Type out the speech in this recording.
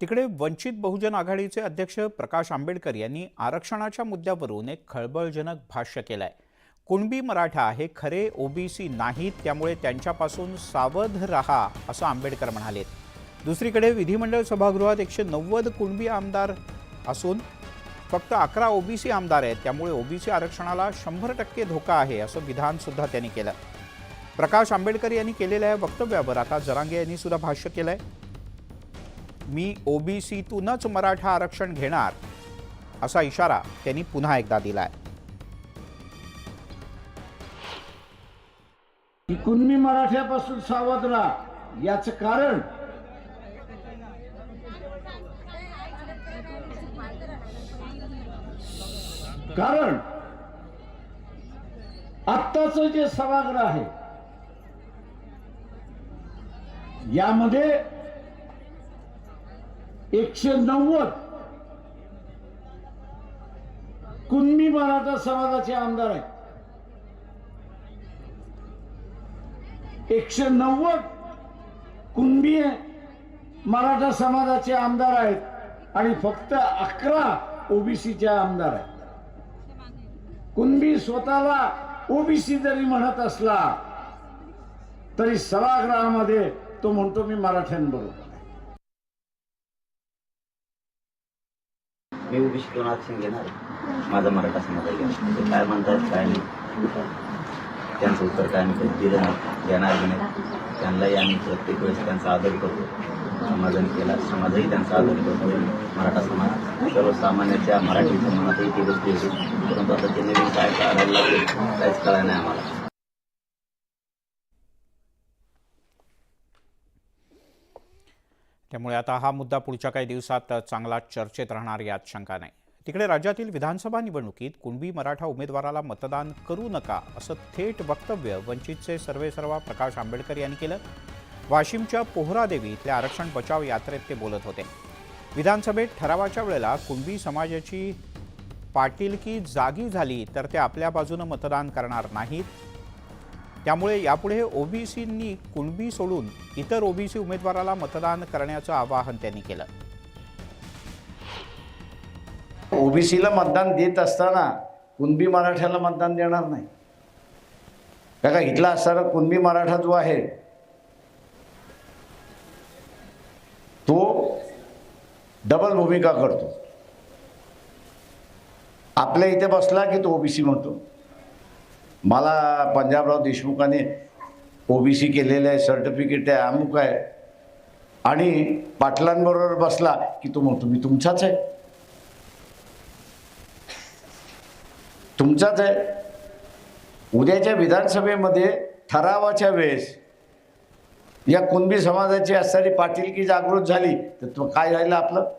तिकडे वंचित बहुजन आघाडीचे अध्यक्ष प्रकाश आंबेडकर यांनी आरक्षणाच्या मुद्द्यावरून एक खळबळजनक भाष्य केलं आहे कुणबी मराठा हे खरे ओबीसी नाहीत त्यामुळे त्यांच्यापासून सावध रहा असं आंबेडकर म्हणाले दुसरीकडे विधिमंडळ सभागृहात एकशे नव्वद कुणबी आमदार असून फक्त अकरा ओबीसी आमदार आहेत त्यामुळे ओबीसी आरक्षणाला शंभर टक्के धोका आहे असं विधानसुद्धा त्यांनी केलं. प्रकाश आंबेडकर यांनी केलेल्या या वक्तव्यावर आता जरांगे यांनी सुद्धा भाष्य आहे मी ओबीसीतूनच मराठा आरक्षण घेणार असा इशारा त्यांनी पुन्हा एकदा दिलाय. की मी मराठ्यापासून सावध राहा याचं कारण? कारण? आत्ताच जे सभागृह आहे यामध्ये एकशे नव्वद. कुणबी मराठा समाजाचे आमदार आहेत. एकशे नव्वद कुणबी मराठा समाजाचे आमदार आहेत आणि फक्त अकरा ओबीसीचे आमदार आहेत. कुणबी स्वतःला ओबीसी जरी म्हणत असला तरी सभागृहामध्ये तो म्हणतो मी मराठ्यांबरोबर. मी मी शिकून आरक्षण घेणार माझा मराठा समाज आहे घेणार. ते काय म्हणतात काय नाही. त्यांचं उत्तर काय मी कधी दिलं नाही देणार की नाही. त्यांनाही आम्ही प्रत्येक वेळेस त्यांचा आदर करतो. समाजाने केला समाजही त्यांचा आदर करतो. मराठा समाज सर्वसामान्याच्या मराठीच्या मनातही ती गोष्टी होती परंतु आता ते नवीन काय करायला लागले काहीच कळायला नाही आम्हाला. त्यामुळे आता हा मुद्दा पुढच्या काही दिवसात चांगला चर्चेत राहणार यात शंका नाही. तिकडे राज्यातील विधानसभा निवडणुकीत कुणबी मराठा उमेदवाराला मतदान करू नका असं थेट वक्तव्य वंचितचे सर्वेसर्वा प्रकाश आंबेडकर यांनी केलं. वाशिमच्या पोहरादेवी इथल्या आरक्षण बचाव यात्रेत ते बोलत होते. विधानसभेत ठरावाच्या वेळेला कुणबी समाजाची पाटीलकी जागी झाली तर ते आपल्या बाजूनं मतदान करणार नाहीत. त्यामुळे यापुढे ओबीसींनी कुणबी सोडून इतर ओबीसी उमेदवाराला मतदान करण्याचं आवाहन त्यांनी केलं. ओबीसीला मतदान देत असताना कुणबी मराठ्याला मतदान देणार नाही. का इथला असणारा कुणबी मराठा जो आहे तो डबल भूमिका करतो. आपल्या इथे बसला की तो ओबीसी म्हणतो. मला पंजाबराव देशमुखाने ओबीसी केलेलं आहे सर्टिफिकेट आहे अमुक आहे. आणि पाटलांबरोबर बसला की तो म्हणतो मी तुमचाच आहे. तुमचाच आहे. उद्याच्या विधानसभेमध्ये ठरावाच्या वेळेस या कुणबी समाजाची असणारी पाटीलकी जागृत झाली तर तो काय राहिलं आपलं?